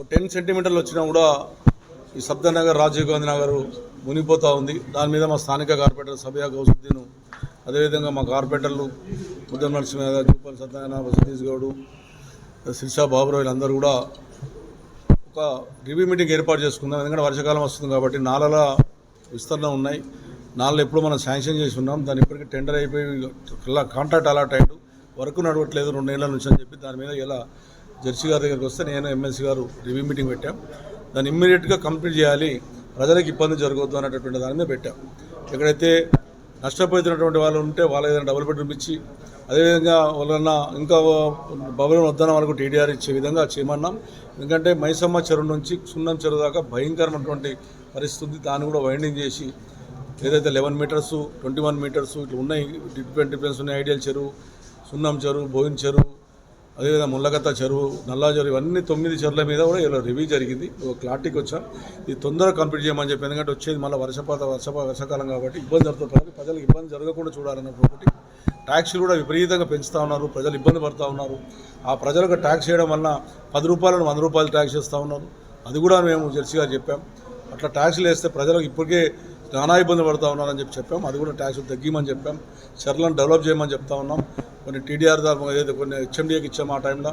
ఒక టెన్ సెంటీమీటర్లు వచ్చినా కూడా ఈ సబ్దనగర్ రాజీవ్ గాంధీ నగర్ మునిగిపోతూ ఉంది. దాని మీద మా స్థానిక కార్పొరేటర్ సభ్య గౌసుద్దీన్ అదేవిధంగా మా కార్పొరేటర్లు ముద్దం నరసింహ జూపల్ సత్యనారాయణ సతీష్ గౌడ్ శిర్షా బాబురావు వీళ్ళందరూ కూడా ఒక రివ్యూ మీటింగ్ ఏర్పాటు చేసుకుందాం. ఎందుకంటే వర్షాకాలం వస్తుంది కాబట్టి నాలల విస్తరణ ఉన్నాయి. నాలుగు ఎప్పుడు మనం శాంక్షన్ చేసి ఉన్నాం. దాని ఇప్పటికీ టెండర్ అయిపోయి కాంట్రాక్ట్ అలాట్ అయ్యాడు. వర్క్ నడవట్లేదు రెండు నెలల నుంచి అని చెప్పి దాని మీద ఇలా జడ్సీ గారి దగ్గరికి వస్తే నేను ఎమ్మెల్సీ గారు రివ్యూ మీటింగ్ పెట్టాం. దాన్ని ఇమ్మీడియట్గా కంప్లీట్ చేయాలి. ప్రజలకు ఇబ్బంది జరగవద్దు అనేటటువంటి దాని మీద పెట్టాం. ఎక్కడైతే నష్టపోతున్నటువంటి వాళ్ళు ఉంటే వాళ్ళ ఏదైనా డబుల్ బెడ్రూమ్ ఇచ్చి అదేవిధంగా వాళ్ళన్నా ఇంకా భవనం వద్దన వాళ్ళకు టీడీఆర్ ఇచ్చే విధంగా చేయమన్నాం. ఎందుకంటే మైసమ్మ చెరువు నుంచి సున్నం చెరువు దాకా భయంకరమైనటువంటి పరిస్థితి. దాన్ని కూడా వైండింగ్ చేసి ఏదైతే eleven meters twenty one meters ఇట్లా ఉన్నాయి. డిఫరెంట్ డిఫరెన్స్ ఉన్నాయి. ఐడియల్ చెరువు సున్నం చెరువు బోయిన్ చెరువు అదేవిధంగా ముళ్ళగత్త చెరువు నల్లా చెరువు ఇవన్నీ తొమ్మిది చెరువుల మీద కూడా ఇలా రివ్యూ జరిగింది. ఒక క్లారిటీకి వచ్చాం. ఇది తొందరగా కంప్లీట్ చేయమని చెప్పి ఎందుకంటే వచ్చేది మళ్ళీ వర్షపాత వర్షప వర్షాకాలం కాబట్టి ఇబ్బంది జరుగుతుంది. ప్రజలకు ప్రజలకు ఇబ్బంది జరగకుండా చూడాలన్నప్పుడు ఒకటి. ట్యాక్సీలు కూడా విపరీతంగా పెంచుతూ ఉన్నారు. ప్రజలు ఇబ్బంది పడుతూ ఉన్నారు. ఆ ప్రజలకు ట్యాక్స్ చేయడం వల్ల పది రూపాయలను వంద రూపాయలు ట్యాక్స్ చేస్తూ ఉన్నారు. అది కూడా మేము జెర్సీగా చెప్పాం. అట్లా ట్యాక్సీలు వేస్తే ప్రజలకు ఇప్పటికే నానా ఇబ్బంది పడుతూ ఉన్నారని చెప్పి చెప్పాం. అది కూడా ట్యాక్స్ తగ్గిమని చెప్పాం. చర్లను డెవలప్ చేయమని చెప్తా ఉన్నాం. కొన్ని టీడీఆర్ దాకా ఏదైతే కొన్ని హెచ్ఎండిఏకి ఇచ్చాము ఆ టైంలో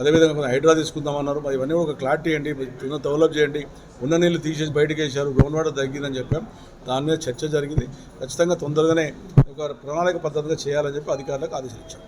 అదేవిధంగా కొన్ని హైడ్రా తీసుకుందామన్నారు. మరి ఇవన్నీ ఒక క్లారిటీ చేయండి తొందర డెవలప్ చేయండి. ఉన్న నీళ్ళు తీసేసి బయటకు వేసారు గ్రౌండ్ వాటర్ తగ్గిందని చెప్పాం. దాని మీద చర్చ జరిగింది. ఖచ్చితంగా తొందరగానే ఒక ప్రణాళిక పద్ధతిగా చేయాలని చెప్పి అధికారులకు ఆదేశించాం.